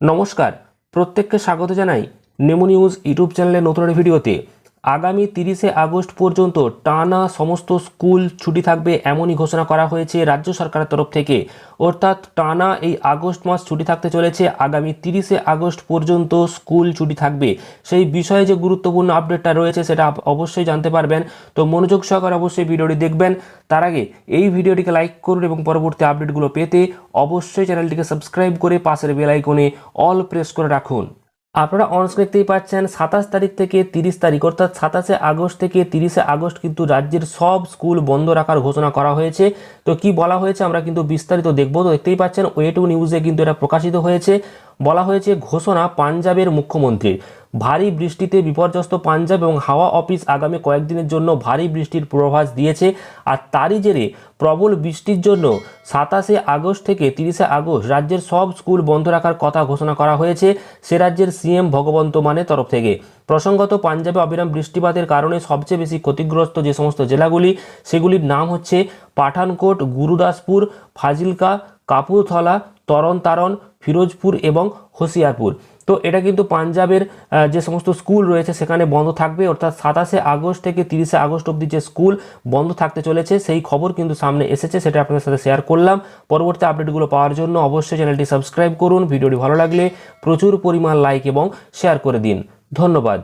নমস্কার। প্রত্যেককে স্বাগত জানাই নেমো নিউজ ইউটিউব চ্যানেলে নতুন ভিডিওতে। আগামী তিরিশে আগস্ট পর্যন্ত টানা সমস্ত স্কুল ছুটি থাকবে এমনই ঘোষণা করা হয়েছে রাজ্য সরকারের তরফ থেকে। অর্থাৎ টানা এই আগস্ট মাস ছুটি থাকতে চলেছে, আগামী তিরিশে আগস্ট পর্যন্ত স্কুল ছুটি থাকবে। সেই বিষয়ে যে গুরুত্বপূর্ণ আপডেটটা রয়েছে সেটা অবশ্যই জানতে পারবেন। তো মনোযোগ সহকারে অবশ্যই ভিডিওটি দেখবেন। তার আগে এই ভিডিওটিকে লাইক করুন এবং পরবর্তী আপডেটগুলো পেতে অবশ্যই চ্যানেলটিকে সাবস্ক্রাইব করে পাশের বেল আইকনে অল প্রেস করে রাখুন। আপনারা অনস্ক্রিন দেখতেই পাচ্ছেন, সাতাশ তারিখ থেকে তিরিশ তারিখ, অর্থাৎ সাতাশে আগস্ট থেকে তিরিশে আগস্ট কিন্তু রাজ্যের সব স্কুল বন্ধ রাখার ঘোষণা করা হয়েছে। তো কি বলা হয়েছে আমরা কিন্তু বিস্তারিত দেখব। তো দেখতেই পাচ্ছেন ওয়ে টু নিউজে কিন্তু এটা প্রকাশিত হয়েছে। বলা হয়েছে ঘোষণা পাঞ্জাবের মুখ্যমন্ত্রীর। ভারী বৃষ্টিতে বিপর্যস্ত পাঞ্জাব এবং হাওয়া অফিস আগামী কয়েকদিনের জন্য ভারী বৃষ্টির পূর্বাভাস দিয়েছে আর তারই জেরে প্রবল বৃষ্টির জন্য সাতাশে আগস্ট থেকে তিরিশে আগস্ট রাজ্যের সব স্কুল বন্ধ রাখার কথা ঘোষণা করা হয়েছে সে রাজ্যের সিএম ভগবন্ত মানের তরফ থেকে। প্রসঙ্গত, পাঞ্জাবে অবিরাম বৃষ্টিপাতের কারণে সবচেয়ে বেশি ক্ষতিগ্রস্ত যে সমস্ত জেলাগুলি, সেগুলির নাম হচ্ছে পাঠানকোট, গুরুদাসপুর, ফাজিলকা কাপুরথলা, তরণ তারণ, ফিরোজপুর এবং হোসিয়ারপুর তো এটা কিন্তু পাঞ্জাবের যে সমস্ত স্কুল রয়েছে সেখানে বন্ধ থাকবে। অর্থাৎ সাতাশে আগস্ট থেকে তিরিশে আগস্ট অবধি যে স্কুল বন্ধ থাকতে চলেছে, সেই খবর কিন্তু সামনে এসেছে, সেটা আপনাদের সাথে শেয়ার করলাম। পরবর্তী আপডেটগুলো পাওয়ার জন্য অবশ্যই চ্যানেলটি সাবস্ক্রাইব করুন। ভিডিওটি ভালো লাগলে প্রচুর পরিমাণ লাইক এবং শেয়ার করে দিন। ধন্যবাদ।